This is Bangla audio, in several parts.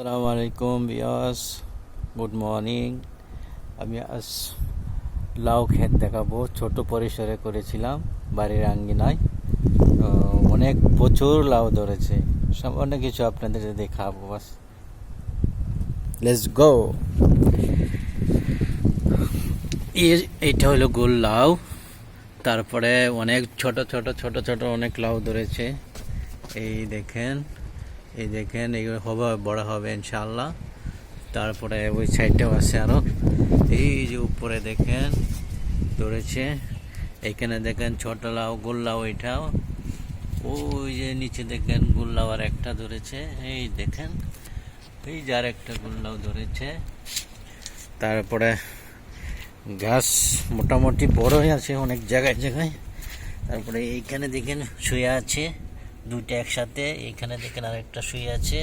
আসসালামু আলাইকুম বিয়াস গুড মর্নিং আমি আজ লাউ ক্ষেত দেখাবো। ছোট পরিসরে করেছিলাম, বাড়ির আঙ্গিনায়। অনেক প্রচুর লাউ ধরেছে। অনেক কিছু আপনাদের দেখাবো, বাস। লেটস গো এইটা হলো গোল লাউ। তারপরে অনেক ছোট ছোট ছোট ছোট অনেক লাউ ধরেছে। এই দেখেন। এই দেখেন এগুলো হবে, বড় হবে ইনশাল্লাহ তারপরে ওই সাইডটাও আছে আরও। এই যে উপরে দেখেন, ধরেছে। এখানে দেখেন ছোট লাউ, গোল এটাও। ওই যে নিচে দেখেন গোল লাউ আর একটা ধরেছে। এই দেখেন, এই যে আর একটা গোল্লাও ধরেছে। তারপরে গাছ মোটামুটি বড়ই আছে অনেক জায়গায় জায়গায়। তারপরে এইখানে দেখেন শুয়ে আছে। দুইটা একসাথে এইখানে দেখেন আরেকটা শুয়ে আছে,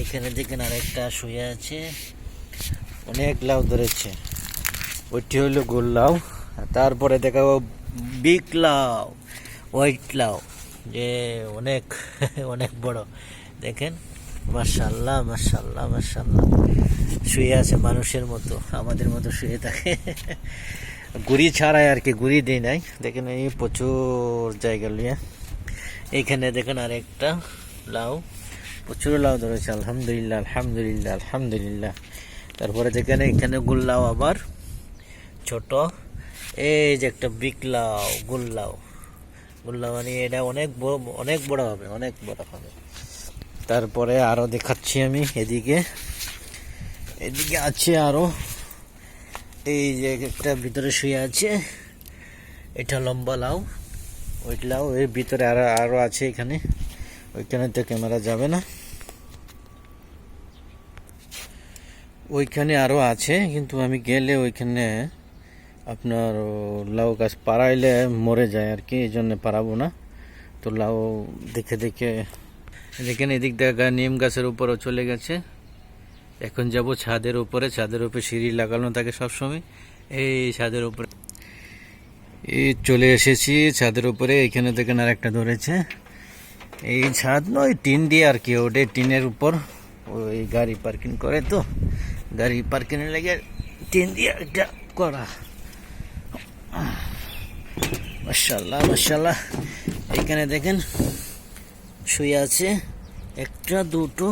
এখানে দেখেন আরেকটা শুয়ে আছে। অনেক লাউ ধরেছে। ওইটি হইল গোল লাউ তারপরে দেখাবো বিগ লাউ, হোয়াইট লাউ, যে অনেক অনেক বড়। দেখেন মার্শাল্লাহ মার্শাল্লাহ মার্শাল্লাহ শুয়ে আছে মানুষের মতো, আমাদের মতো শুয়ে থাকে। গুড়ি ছাড়াই আর কি, গুড়ি দিই নাই। দেখেন এই প্রচুর জায়গা লিয়ে এইখানে দেখেন আর একটা লাউ। প্রচুর লাউ ধরেছে, আলহামদুলিল্লাহ আলহামদুলিল্লাহ আলহামদুলিল্লাহ। তারপরে দেখেন এখানে গুল্লাও আবার ছোট। এই যে একটা বিগ লাউ গুল্লাও গুল্লাও মানে এটা অনেক বড় অনেক বড় হবে, অনেক বড় হবে। তারপরে আরও দেখাচ্ছি আমি এদিকে। এদিকে আছে আরও। এই যে একটা ভিতরে শুয়ে আছে, এটা লম্বা লাউ। ওই লাউ এর ভিতরে আরও আরও আছে এখানে। ওইখানে তো ক্যামেরা যাবে না। ওইখানে আরও আছে, কিন্তু আমি গেলে ওইখানে আপনার লাউ গাছ পাড়াইলে মরে যায় আর কি এই জন্য পারাবো না। তো লাউ দেখে দেখে, দেখেন এদিক দেখা নিম গাছের উপরও চলে গেছে। এখন যাব ছাদের উপরে ছাদের উপরে সিঁড়ি লাগানো থাকে সবসময়। এই ছাদের উপরে। এই চলে এসেছি ছাদের উপরে, এখানে দেখেন আর একটা ধরেছে। এই ছাদ নয়, টিন দিয়ে আর কি, ওটা টিনের উপর। ওই গাড়ি পার্কিং করে তো, গাড়ি পার্কিং লেগে টিন দিয়ে এটা করা। মাসাল্লাহ মাসাল্লাহ এখানে দেখেন, শুয়ে আছে একটা, দুটো।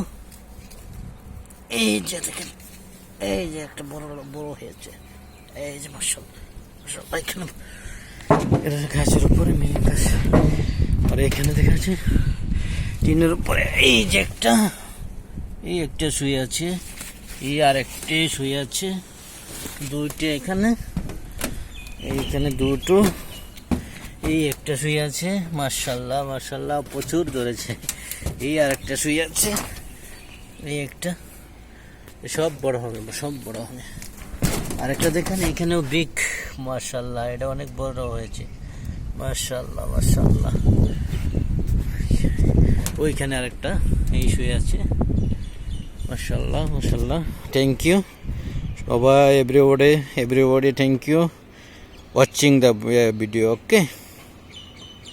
এই যে দেখেন, এই যে একটা বড় বড় হয়েছে। এই যে মাসাল্লাহ মাসাল্লাহ এখানে এটা গাছের উপরে মিল গাছ। আর এখানে দেখা যাচ্ছে টিনের উপরে এই যে একটা, এই একটা শুয়ে আছে, এই আর একটি শুয়ে আছে, দুইটা এখানে এইখানে দুটো, এই একটা শুয়ে আছে মার্শাল্লাহ মার্শাল্লাহ প্রচুর ধরেছে। এই আর একটা শুয়ে আছে, এই একটা সব বড় হবে, সব বড় হবে। আরেকটা দেখেন, এখানেও বিগ মার্শাল্লাহ এটা অনেক বড় হয়েছে। মার্শাল্লাহ মার্শাল্লাহ ওইখানে আরেকটা, এই শুয়ে আছে। মার্শাল্লাহ মার্শাল্লাহ থ্যাংক ইউ সবাই everybody everybody thank you watching the video okay